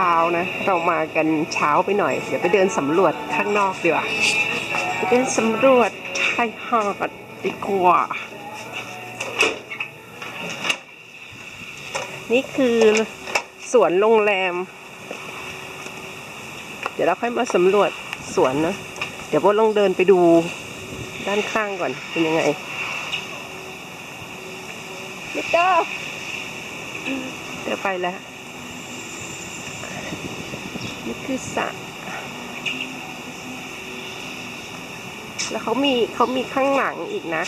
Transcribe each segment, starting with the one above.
เช้านะ เรามากันเช้าไปหน่อย เดี๋ยวไปเดินสำรวจข้างนอกดีกว่าไปเดินสำรวจชายหาดดีกว่านี่คือสวนโรงแรม เดี๋ยวเราค่อยมาสำรวจสวนนะ เดี๋ยวโบทลองเดินไปดูด้านข้างก่อนเป็นยังไงมิเตอร์เดี๋ยวไปแล้ว คือสระแล้วเขามีเขามีข้างหลังอีกนะ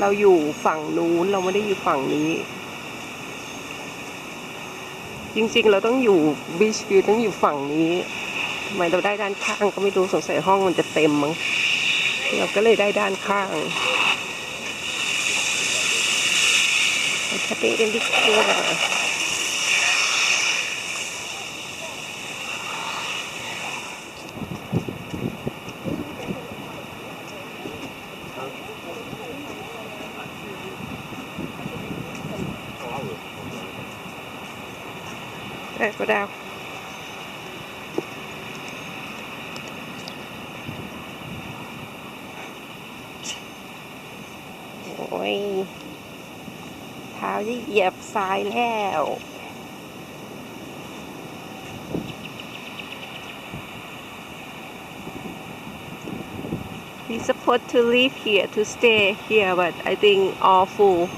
เราอยู่ฝั่งนู้นเราไม่ได้อยู่ฝั่งนี้ จริงๆ เราต้องอยู่บีชวิวต้องอยู่ฝั่งนี้ทำไมเราได้ด้านข้างก็ไม่รู้สงสัยห้องมันจะเต็มมั้งเราก็เลยได้ด้านข้างไปช้อปปิ้งกันดีกว่า ก็ดาวโอ้ยเท้าจะเหยียบทรายแล้ว We supposed to leave here to stay here, but I think all full.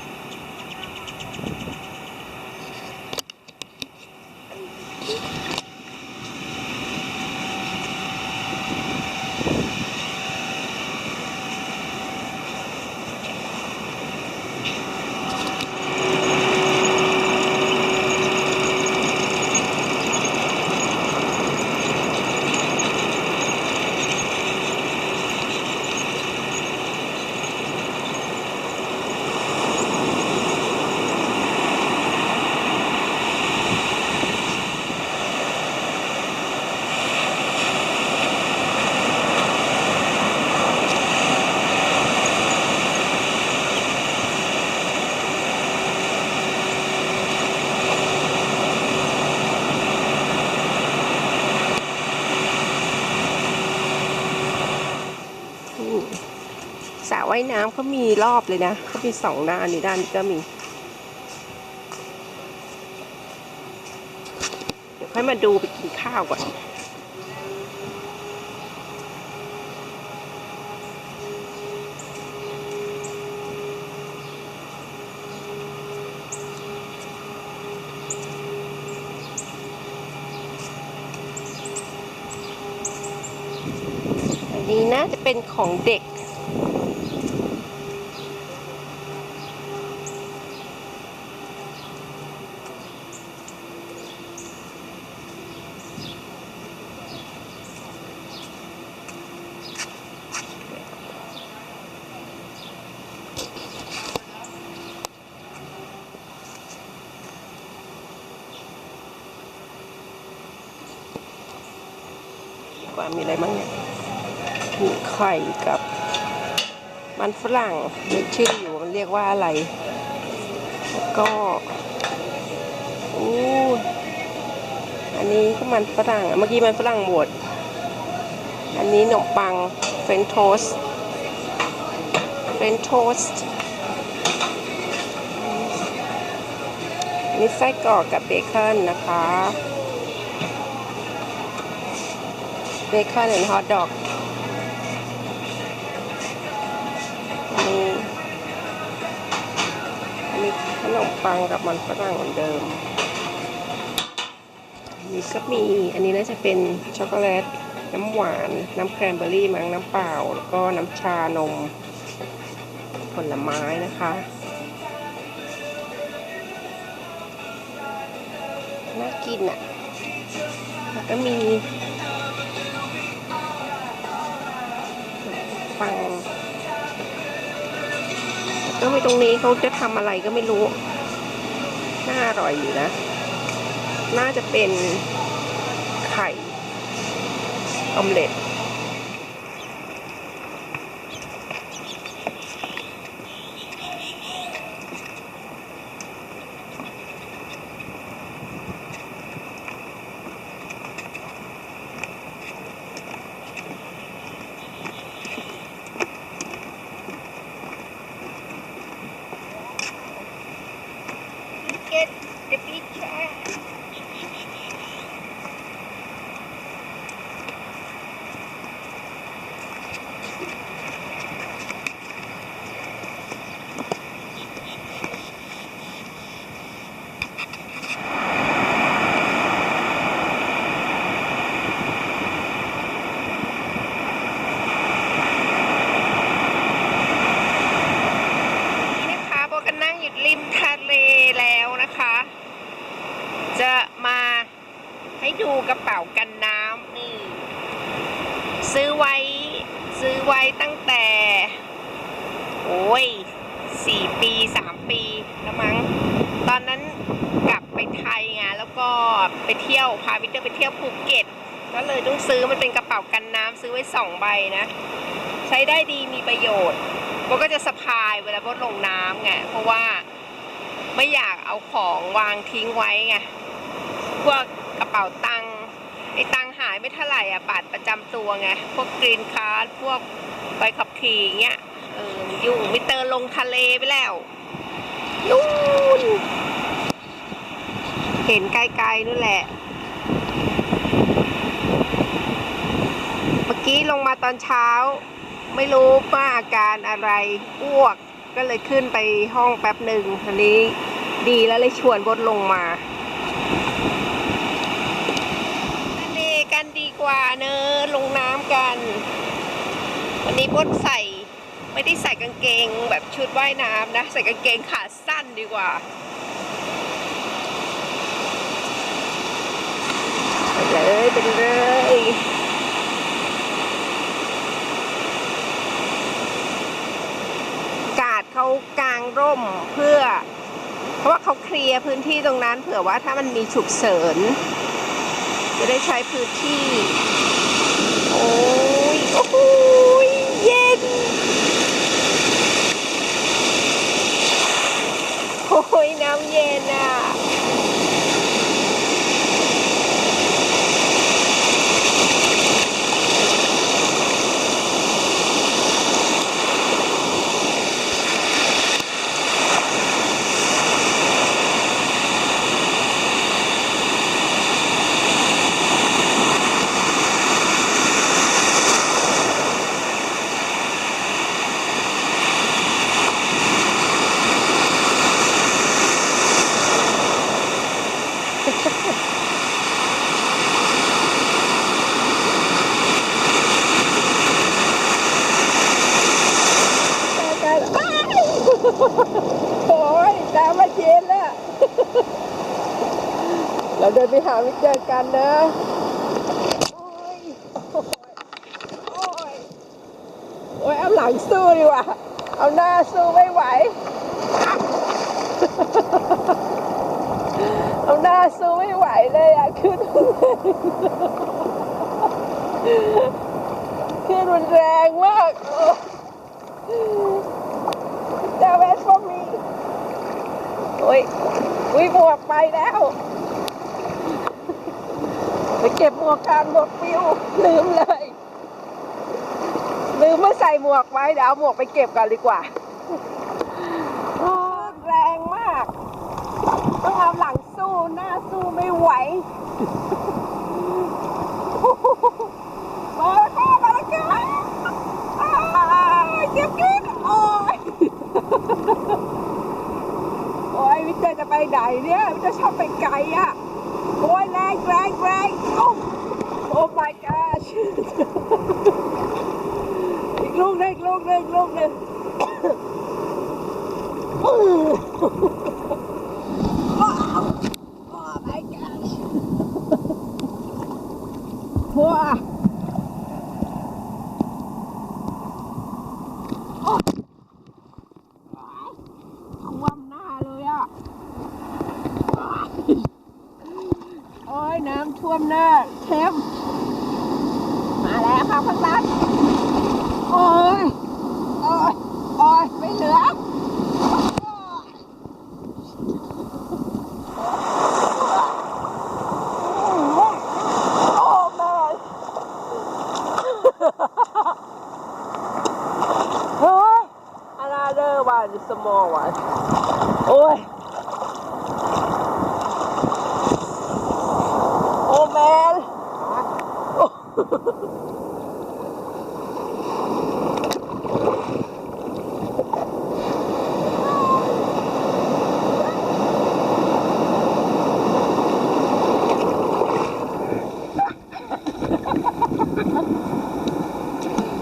น้ำเขามีรอบเลยนะเขามีสองด้านนี่ด้านนี้ก็มี เดี๋ยวค่อยมาดูไปกินข้าวก่อนอันนี้น่าจะเป็นของเด็ก กว่ามีอะไรบ้างเนี่ยมีไข่กับ มันฝรั่งนึกชื่ออยู่มันเรียกว่าอะไร แล้วก็อู้อันนี้ก็มันฝรั่งเมื่อกี้มันฝรั่งบดอันนี้ขนมปังเฟรนโทสเฟรนโทสนี่ไส้กรอกกับเบคอนนะคะ เบคอนและฮอทดอกมีมีขนมปังกับมันฝรั่งเหมือนเดิมอันนี้ก็มี อันนี้น่าจะเป็นช็อกโกแลต น้ำหวาน น้ำแครนเบอร์รี่มั้งน้ำเปล่า แล้วก็น้ำชานม ผลไม้นะคะน่ากินอะ แล้วก็มีังก็มีตรงนี้เขาจะทำอะไรก็ไม่รู้ น่าอร่อยอยู่นะ น่าจะเป็นไข่ออมเล็ต it ก็ไปเที่ยวพาวิเตอร์ไปเที่ยวภูเก็ตก็เลยต้องซื้อมันเป็นกระเป๋ากันน้ำซื้อไว้สองใบนะ ใช้ได้ดีมีประโยชน์โบก็จะสะพายเวลาโบลงน้ำไงเพราะว่าไม่อยากเอาของวางทิ้งไว้ไงพวกกระเป๋าตังค์ไอ้ตังค์หายไม่เท่าไหร่อะบัตรประจำตัวไงพวกกรีนการ์ดพวกใบขับขี่เงี้ยเออยุ่งมิเตอร์ลงทะเลไปแล้วนู่น เห็นไกลๆนู่นแหละ เมื่อกี้ลงมาตอนเช้า ไม่รู้ว่าอาการอะไรอ้วก ก็เลยขึ้นไปห้องแป๊บหนึ่งอันนี้ดีแล้วเลยชวนบดลงมาทะเลกันดีกว่าเนอะลงน้ำกัน วันนี้บดใส่ไม่ได้ใส่กางเกงแบบชุดว่ายน้ำนะ ใส่กางเกงขาสั้นดีกว่า ไปเลยไปเลยกาดเขากางร่มเพื่อ เพราะว่าเขาเคลียร์พื้นที่ตรงนั้น เผื่อว่าถ้ามันมีฉุกเฉินจะได้ใช้พื้นที่ โอ้ยโอ้โหยเย็น โอ้ยน้ำเย็นอะ กันอ้ายโอ้ยน้ำมาเย็นแล้ว เราเดิน ไปหาไม่เจอกันนะโอ้ยโอ้ยโอ้ยเอาหลังสู้ดีกว่า เอาหน้าสู้ไม่ไหว เอาหน้าสู้ไม่ไหวเลยอะขึ้นขึ้นมันแรงมากโอ้จะเวส for me โอ้ยอุ้ยหมวกไปแล้ว ไปเก็บหมวกกันหมวกปิวลืมเลย ลืมไม่ใส่หมวกไว้เดี๋ยวเอาหมวกไปเก็บก่อนดีกว่าแรงมาก ต้องเอาหลังสู้หน้าสู้ไม่ไหวมาแล้วมาแล้วค่ะอ้ายเจ็บกินโอ้ยโอ้ยวิเจจะไปไหนเนี่ยวิเจชอบไปไกลอะ โอ้ยแรงแรงแรงโอ้โอ้ my gosh อีกลูกหนึงอีกลูกหนึงอีกลูกหนึง โอ้ my gosh ว้าโอ้ท่วมหน้าเลยอะ โอ้ยน้ำท่วมหน้าเข้มมาแล้วค่ะพักรักโอ้ยโอ้ยโอ้ยไม่เหลือโอ้แม่เฮ้ย another one small one โอ้ย โอ้แมน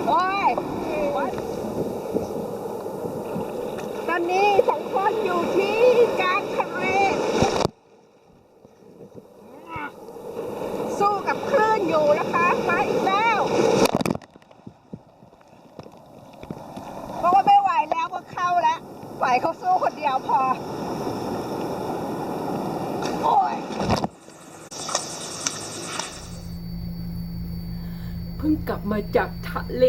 โอ้ย ตอนนี้สองคนอยู่ที่กลางทะเล สู้กับคลื่นอยู่นะคะมาอีกแล้วเพราะว่าไม่ไหวแล้วก็เข้าแล้วไหวเขาสู้คนเดียวพอ โอ้ย เพิ่ง กลับมาจากทะเล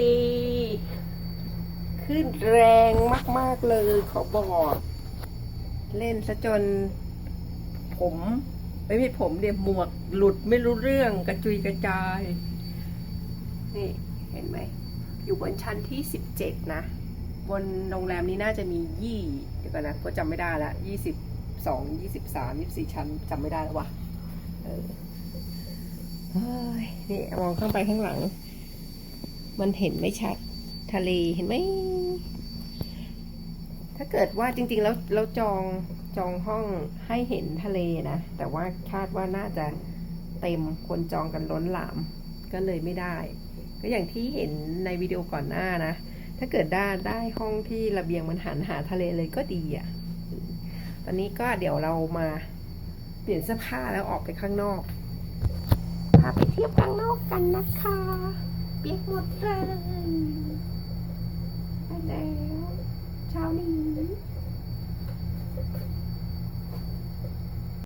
ขึ้นแรงมาก ๆ เลยขอบอก เล่นซะจน ผมไม่ใช่ผมเดี๋ยวหมวกหลุดไม่รู้เรื่องกระจุยกระจาย นี่เห็นไหม อยู่บนชั้นที่สิบเจ็ดนะ บนโรงแรมนี้น่าจะมียี่เดี๋ยวก่อนนะเพราะจำไม่ได้ละยี่สิบสองยี่สิบสามยี่สิบสี่ชั้นจำไม่ได้แล้ววะเออนี่มองข้างไปข้างหลัง มันเห็นไม่ชัด ทะเลเห็นไหม ถ้าเกิดว่าจริง ๆ แล้วเราจองจองห้องให้เห็นทะเลนะ แต่ว่าคาดว่าน่าจะเต็มคนจองกันล้นหลาม ก็เลยไม่ได้ ก็อย่างที่เห็นในวิดีโอก่อนหน้านะ ถ้าเกิดได้ได้ห้องที่ระเบียงมันหันหาทะเลเลยก็ดีอะ่ะ ตอนนี้ก็เดี๋ยวเรามาเปลี่ยนเสื้อผ้าแล้วออกไปข้างนอกพาไปเที่ยวข้างนอกกันนะคะ biết một lần anh đéo cháu đi